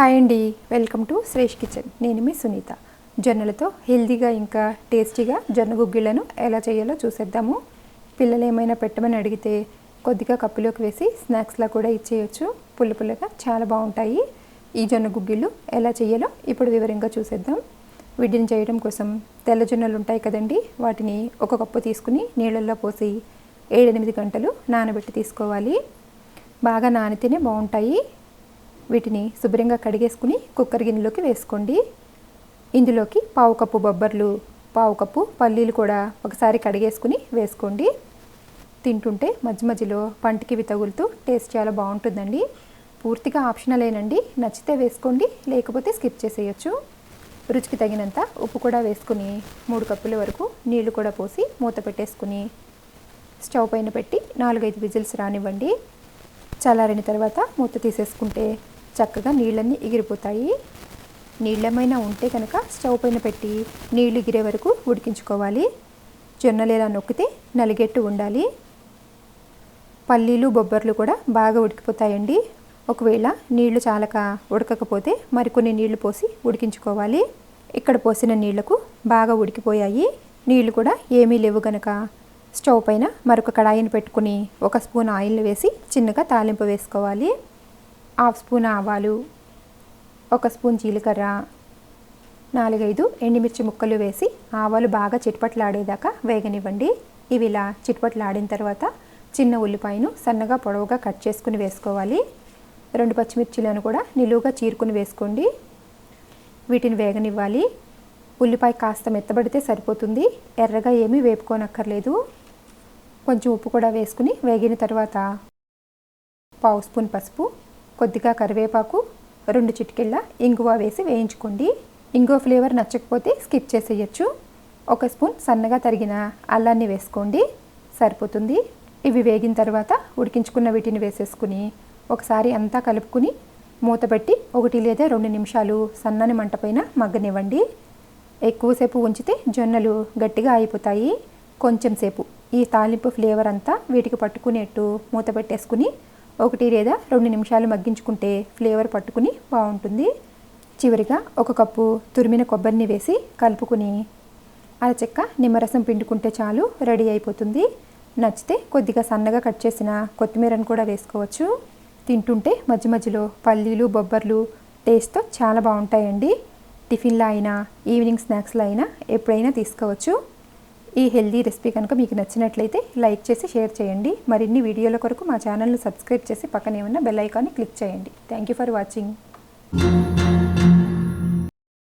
Hi అండి. Welcome to Shresh kitchen. నేను మీ సునీత. జొన్నలతో హెల్దీగా ఇంకా టేస్టీగా జొన్న గుగ్గిళ్ళను ఎలా చేయాలో చూసేద్దాము. పిల్లలు ఏమైనా పెట్టమని అడిగితే కొద్దిగా కప్పులోకి వేసి స్నాక్స్లా కూడా ఇచ్చేయచ్చు. పుల్ల పుల్లగా చాలా బాగుంటాయి. ఈ జొన్న గుగ్గిళ్ళు ఎలా చేయాలో ఇప్పుడు వివరంగా చూసేద్దాం. వీటిని చేయడం కోసం తెల్ల జొన్నలు ఉంటాయి కదండి. వాటిని ఒక కప్పు తీసుకుని నీళ్ళల్లో పోసి ఏడెనిమిది గంటలు నానబెట్టి తీసుకోవాలి. బాగా నానితేనే బాగుంటాయి. వీటిని శుభ్రంగా కడిగేసుకుని కుక్కర్ గిన్నెలోకి వేసుకోండి. ఇందులోకి పావు కప్పు బొబ్బర్లు పావు కప్పు పల్లీలు కూడా ఒకసారి కడిగేసుకుని వేసుకోండి. తింటుంటే మధ్య మధ్యలో పంటికి ఇవి తగులుతూ టేస్ట్ చాలా బాగుంటుందండి. పూర్తిగా ఆప్షనలేనండి నచ్చితే వేసుకోండి లేకపోతే స్కిప్ చేసేయచ్చు. రుచికి తగినంత ఉప్పు కూడా వేసుకుని మూడు కప్పుల వరకు నీళ్ళు కూడా పోసి మూత పెట్టేసుకుని స్టవ్ పైన పెట్టి నాలుగైదు విజిల్స్ రానివ్వండి. చల్లారిన తర్వాత మూత తీసేసుకుంటే చక్కగా నీళ్ళన్నీ ఎగిరిపోతాయి. నీళ్ళేమైనా ఉంటే కనుక స్టవ్ పైన పెట్టి నీళ్ళు ఎగిరే వరకు ఉడికించుకోవాలి. జొన్నలు ఇలా నొక్కితే నలిగెట్టు ఉండాలి. పల్లీలు బొబ్బర్లు కూడా బాగా ఉడికిపోతాయండి. ఒకవేళ నీళ్ళు చాలక ఉడకకపోతే మరికొన్ని నీళ్ళు పోసి ఉడికించుకోవాలి. ఇక్కడ పోసిన నీళ్ళకు బాగా ఉడికిపోయాయి. నీళ్ళు కూడా ఏమీ లేవు గనక. స్టవ్ పైన మరొక కడాయిని పెట్టుకుని ఒక స్పూన్ ఆయిల్ వేసి చిన్నగా తాలింపు వేసుకోవాలి. హాఫ్ స్పూన్ ఆవాలు ఒక స్పూన్ జీలకర్ర నాలుగైదు ఎండుమిర్చి ముక్కలు వేసి ఆవాలు బాగా చిట్పట్లాడేదాకా వేగనివ్వండి. ఇవి ఇలా చిట్పట్లాడిన తర్వాత చిన్న ఉల్లిపాయను సన్నగా పొడవుగా కట్ చేసుకుని వేసుకోవాలి. రెండు పచ్చిమిర్చిలను కూడా నిలువుగా చీరుకుని వేసుకోండి. వీటిని వేగనివ్వాలి. ఉల్లిపాయ కాస్త మెత్తబడితే సరిపోతుంది. ఎర్రగా ఏమీ వేపుకోనక్కర్లేదు. కొంచెం ఉప్పు కూడా వేసుకుని వేగిన తర్వాత పావు స్పూన్ పసుపు కొద్దిగా కరివేపాకు రెండు చిటికెళ్ళ ఇంగువ వేసి వేయించుకోండి. ఇంగువ ఫ్లేవర్ నచ్చకపోతే స్కిప్ చేసేయచ్చు. ఒక స్పూన్ సన్నగా తరిగిన అల్లాన్ని వేసుకోండి. సరిపోతుంది. ఇవి వేగిన తర్వాత ఉడికించుకున్న వీటిని వేసేసుకుని ఒకసారి అంతా కలుపుకుని మూతబెట్టి ఒకటి లేదా రెండు నిమిషాలు సన్నని మంటపైన మగ్గనివ్వండి. ఎక్కువసేపు ఉంచితే జొన్నలు గట్టిగా అయిపోతాయి. కొంచెం సేపు. ఈ తాలింపు ఫ్లేవర్ అంతా వీటికి పట్టుకునేట్టు మూత పెట్టేసుకుని ఒకటి లేదా రెండు నిమిషాలు మగ్గించుకుంటే ఫ్లేవర్ పట్టుకుని బాగుంటుంది. చివరిగా ఒక కప్పు తురిమిన కొబ్బరిని వేసి కలుపుకుని అరచెక్క నిమ్మరసం పిండుకుంటే చాలు రెడీ అయిపోతుంది. నచ్చితే కొద్దిగా సన్నగా కట్ చేసిన కొత్తిమీరను కూడా వేసుకోవచ్చు. తింటుంటే మధ్య మధ్యలో పల్లీలు బొబ్బర్లు టేస్ట్తో చాలా బాగుంటాయండి. టిఫిన్లో అయినా ఈవినింగ్ స్నాక్స్లో అయినా ఎప్పుడైనా తీసుకోవచ్చు. ఈ హెల్దీ రెసిపీ కనుక మీకు నచ్చినట్లయితే లైక్ చేసి షేర్ చేయండి. మరిన్ని వీడియోల కొరకు మా ఛానల్ను సబ్స్క్రైబ్ చేసి పక్కనే ఉన్న బెల్ ఐకాన్ని క్లిక్ చేయండి. Thank you for watching